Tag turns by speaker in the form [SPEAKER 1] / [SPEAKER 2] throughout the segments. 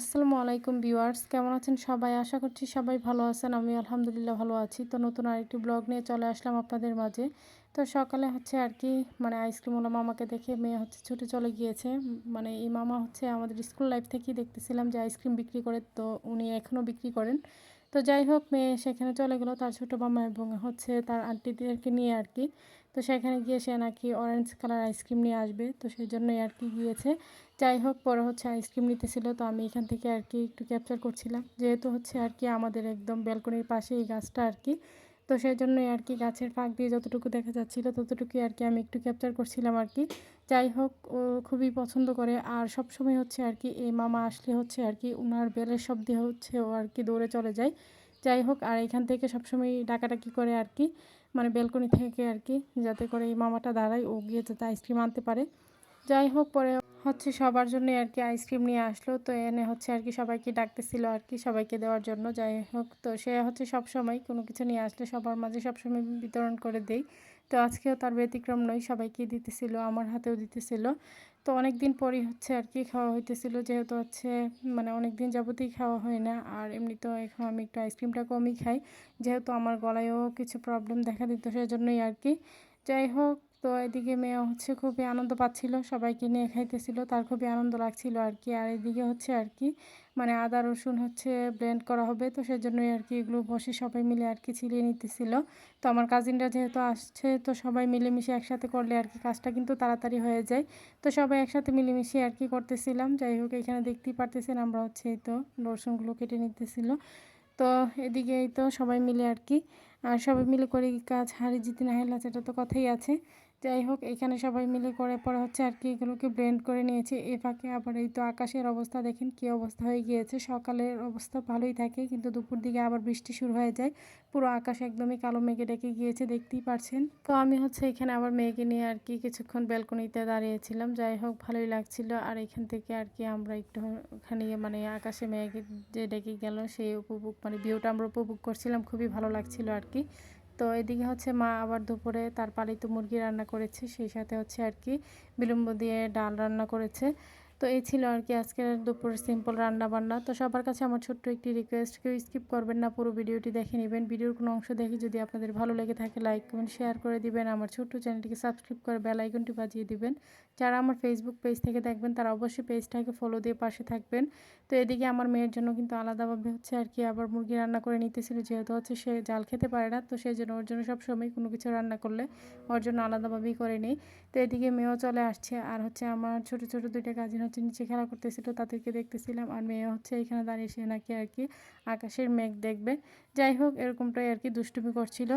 [SPEAKER 1] আসসালামু আলাইকুম ভিউয়ার্স, কেমন আছেন সবাই? আশা করছি সবাই ভালো আছেন আমি আলহামদুলিল্লাহ ভালো আছি। তো নতুন আরেকটি ব্লগ নিয়ে চলে আসলাম আপনাদের মাঝে। তো সকালে হচ্ছে আর কি মানে আইসক্রিমওয়ালা মামাকে দেখে মেয়ে হচ্ছে ছুটে চলে গিয়েছে। মানে এই মামা হচ্ছে আমাদের স্কুল লাইফ থেকেই দেখতেছিলাম যে আইসক্রিম বিক্রি করে, তো উনি এখনও বিক্রি করেন। তো যাই হোক, মেয়ে সেখানে চলে গেলো তার ছোটো মামা এবং হচ্ছে তার আন্টিদেরকে নিয়ে আর কি। তো সেখানে গিয়ে সে নাকি অরেঞ্জ কালার আইসক্রিম নিয়ে আসবে, তো সেই জন্যই আর কি গিয়েছে। যাই হোক, পরে হচ্ছে আইসক্রিম নিতেছিল, তো আমি এখান থেকে আর কি একটু ক্যাপচার করছিলাম। যেহেতু হচ্ছে আর কি আমাদের একদম ব্যালকনির পাশে এই গাছটা আর কি তো সেই জন্যই আর কি গাছের ফাঁক দিয়ে যতটুকু দেখা যাচ্ছিল, ততটুকুই আর কি আমি একটু ক্যাপচার করছিলাম আর কি। যাই হোক, ও খুবই পছন্দ করে। আর সব সময় হচ্ছে আর কি এই মামা আসলে হচ্ছে আর কি ওনার বেলের শব্দে হচ্ছে ও আর কি দৌড়ে চলে যায়। যাই হোক, আর এখান থেকে সবসময় ডাকাডাকি করে আর কি মানে বেলকনি থেকে আর কি, যাতে করে এই মামাটা দাঁড়ায়, ও গিয়ে যাতে আইসক্রিম আনতে পারে। যাই হোক, পরে হচ্ছে সবার জন্যই আর কি আইসক্রিম নিয়ে আসলো। তো এনে হচ্ছে আর কি সবাইকে ডাকতেছিল আর কি সবাইকে দেওয়ার জন্য। যাই হোক, তো সে হচ্ছে সব সময় কোনো কিছু নিয়ে আসলে সবার মাঝে সবসময় বিতরণ করে দেই। তো আজকেও তার ব্যতিক্রম নয়, সবাইকে দিতেছিল, আমার হাতেও দিতেছিল। তো অনেক দিন পরই হচ্ছে আর কি খাওয়া হইতেছিল। যেহেতু হচ্ছে মানে অনেক দিন যাবতেই খাওয়া হয় না, আর এমনি তো এখন আমি একটু আইসক্রিমটা কমই খাই। যেহেতু আমার গলায়ও কিছু প্রবলেম দেখা দিত সেজন্যই আর কি। যাই হোক তো এদিকে মেয়ে হচ্ছে খুবই আনন্দ পাচ্ছিল, সবাইকে নিয়ে খাইতেছিল, তার খুবই আনন্দ লাগছিল আর কি আর এদিকে হচ্ছে আর কি মানে আদা, রসুন হচ্ছে ব্লেন্ড করা হবে, তো সেজন্যই আর কি এগুলো বসে সবাই মিলে আর কি ছিলিয়ে নিতেছিল। তো আমার কাজিনরা যেহেতু আসছে, তো সবাই মিলেমিশে একসাথে করলে আর কি কাজটা কিন্তু তাড়াতাড়ি হয়ে যায়। তো সবাই একসাথে মিলেমিশে আর কি করতেছিলাম, যাই হোক এখানে দেখতেই পারতেছেন আমরা হচ্ছে এই তো রসুনগুলো কেটে নিতেছিল। তো এদিকে এই তো সবাই মিলে আর কি আর সবাই মিলে করে কাজ হারি জিতি না হেলা, সেটা তো কথাই আছে। যাই হোক, এখানে সবাই মিলে করে পরে হচ্ছে আর কি এগুলোকে ব্লেন্ড করে নিয়েছি। এ ফাঁকে আবার এই তো আকাশের অবস্থা, দেখেন কি অবস্থা হয়ে গিয়েছে। সকালের অবস্থা ভালোই থাকে, কিন্তু দুপুর দিকে আবার বৃষ্টি শুরু হয়ে যায়। পুরো আকাশ একদমই কালো মেঘে ডেকে গিয়েছে, দেখতেই পারছেন। তো আমি হচ্ছে এখানে আবার মেয়েকে নিয়ে আর কি কিছুক্ষণ ব্যালকনিতে দাঁড়িয়েছিলাম। যাই হোক, ভালোই লাগছিল। আর এখান থেকে আর কি আমরা একটু ওখানে মানে আকাশে মেঘে যে ডেকে গেল, সেই উপভোগ মানে ভিউটা আমরা উপভোগ করছিলাম। খুবই ভালো লাগছিল আর কি। তো এদিকে হচ্ছে মা আবার দুপুরে তার পালিত মুরগি রান্না করেছে, সেই সাথে হচ্ছে আর কি বিলম্ব দিয়ে ডাল রান্না করেছে। তো এই ছিল আর কি আজকের দুপুর সিম্পল রান্না বান্না তো সবার কাছে আমার ছোট্ট একটি রিকোয়েস্ট কেউ স্কিপ করবেন না, পুরো ভিডিওটি দেখে নেবেন। ভিডিওর কোনো অংশ দেখে যদি আপনাদের ভালো লেগে থাকে লাইক কমেন্ট শেয়ার করে দিবেন। আমার ছোট্ট চ্যানেলটিকে সাবস্ক্রাইব করে বেল আইকনটি বাজিয়ে দিবেন। যারা আমার ফেসবুক পেজ থেকে দেখবেন, তারা অবশ্যই পেজটাকে ফলো দিয়ে পাশে থাকবেন। তো এদিকে আমার মেয়ের জন্য কিন্তু আলাদাভাবে হচ্ছে আর কি আবার মুরগি রান্না করে নিতেছিল, যেহেতু হচ্ছে সে জাল খেতে পারে না। তো সেই জন্য ওর জন্য সবসময় কোনো কিছু রান্না করলে ওর জন্য আলাদাভাবেই করে নিই। তো এদিকে মেয়েও চলে আসছে। আর হচ্ছে আমার ছোট ছোট দুইটা কাজিন হচ্ছে নিচে খেলা করতেছিল তাদেরকে দেখতেছিলাম। আর মেয়ে হচ্ছে এখানে দাঁড়িয়ে সে নাকি আর কি আকাশের মেঘ দেখবে। যাই হোক, এরকমটাই আর কি দুষ্টুমি করছিল।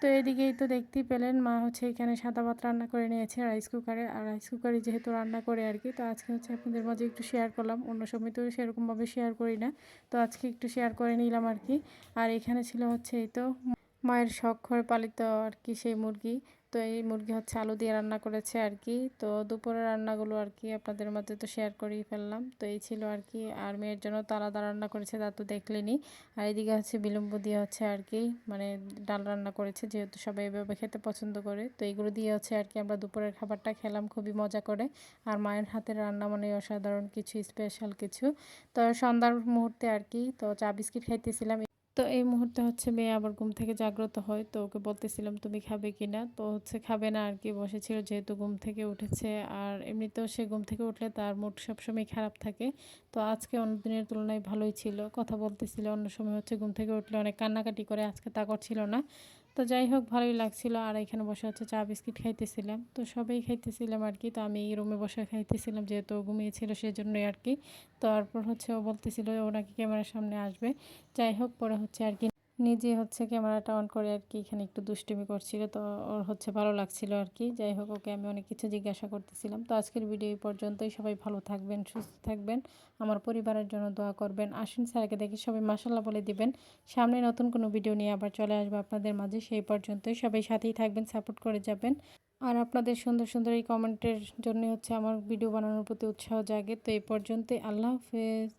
[SPEAKER 1] তো এদিকেই তো দেখতেই পেলেন, মা হচ্ছে এখানে সাদা ভাত রান্না করে নিয়েছে রাইস কুকারে আর রাইস কুকারে যেহেতু রান্না করে আর কি, তো আজকে হচ্ছে আপনাদের মাঝে একটু শেয়ার করলাম। অন্য সময় তো সেরকমভাবে শেয়ার করি না। তো আজকে একটু শেয়ার করে নিলাম আর কি। আর এখানে ছিল হচ্ছে এই তো মায়ের শখ পালিত আর কি সেই মুরগি। তো এই মুরগি হচ্ছে আলু দিয়ে রান্না করেছে আর কি তো দুপুরের রান্নাগুলো আর কি আপনাদের মধ্যে তো শেয়ার করেই ফেললাম। তো এই ছিল আর কি আর মেয়ের জন্য তো আলাদা রান্না করেছে, তা তো দেখলেনি। আর এদিকে হচ্ছে বিলম্ব দিয়ে হচ্ছে আর কি মানে ডাল রান্না করেছে, যেহেতু সবাই এভাবে খেতে পছন্দ করে। তো এইগুলো দিয়ে হচ্ছে আর কি আমরা দুপুরের খাবারটা খেলাম, খুবই মজা করে। আর মায়ের হাতের রান্না মানে অসাধারণ, কিছু স্পেশাল কিছু। তো সন্ধ্যার মুহূর্তে আর কি তো চা বিস্কিট খাইতেছিলাম তো এই মুহূর্তে হচ্ছে মেয়ে আবার ঘুম থেকে জাগ্রত হয়। তো ওকে বলতেছিলাম, তুমি খাবে কি না তো হচ্ছে খাবে না আর কি বসেছিল যেহেতু ঘুম থেকে উঠেছে। আর এমনিতেও সে ঘুম থেকে উঠলে তার মুড সবসময় খারাপ থাকে। তো আজকে অন্য দিনের তুলনায় ভালোই ছিল। কথা বলতেছিল, অন্য সময় হচ্ছে ঘুম থেকে উঠলে অনেক কান্নাকাটি করে, আজকে তা করছিল না। তো যাই হোক, ভালোই লাগছিল। আর এখানে বসে হচ্ছে চা, বিস্কিট খাইতেছিলাম। তো সবাই খাইতেছিলাম আর কি। তো আমি এই রুমে বসে খাইতেছিলাম, যেহেতু ঘুমিয়েছিল সেজন্যই আর কি। তারপর হচ্ছে ও বলতেছিল, ও নাকি ক্যামেরার সামনে আসবে। যাই হোক, পরে হচ্ছে আর কি নিজে হচ্ছে ক্যামেরাটা অন করে আর কি এখানে একটু দুষ্টুমি করছিল, তো ওর হচ্ছে ভালো লাগছিল আর কি। যাই হোক, ওকে আমি অনেক কিছু জিজ্ঞাসা করতেছিলাম। তো আজকের ভিডিও এই পর্যন্তই। সবাই ভালো থাকবেন, সুস্থ থাকবেন। আমার পরিবারের জন্য দোয়া করবেন। আসুন স্যারকে দেখে সবাই মাসাল্লাহ বলে দিবেন। সামনে নতুন কোনো ভিডিও নিয়ে আবার চলে আসব আপনাদের মাঝে। সেই পর্যন্তই। সবাই সাথেই থাকবেন সাপোর্ট করে যাবেন। আর আপনাদের সুন্দর সুন্দর এই কমেন্টের জন্য হচ্ছে আমার ভিডিও বানানোর প্রতি উৎসাহ জাগে। তো এই পর্যন্তই। আল্লাহ হাফেজ।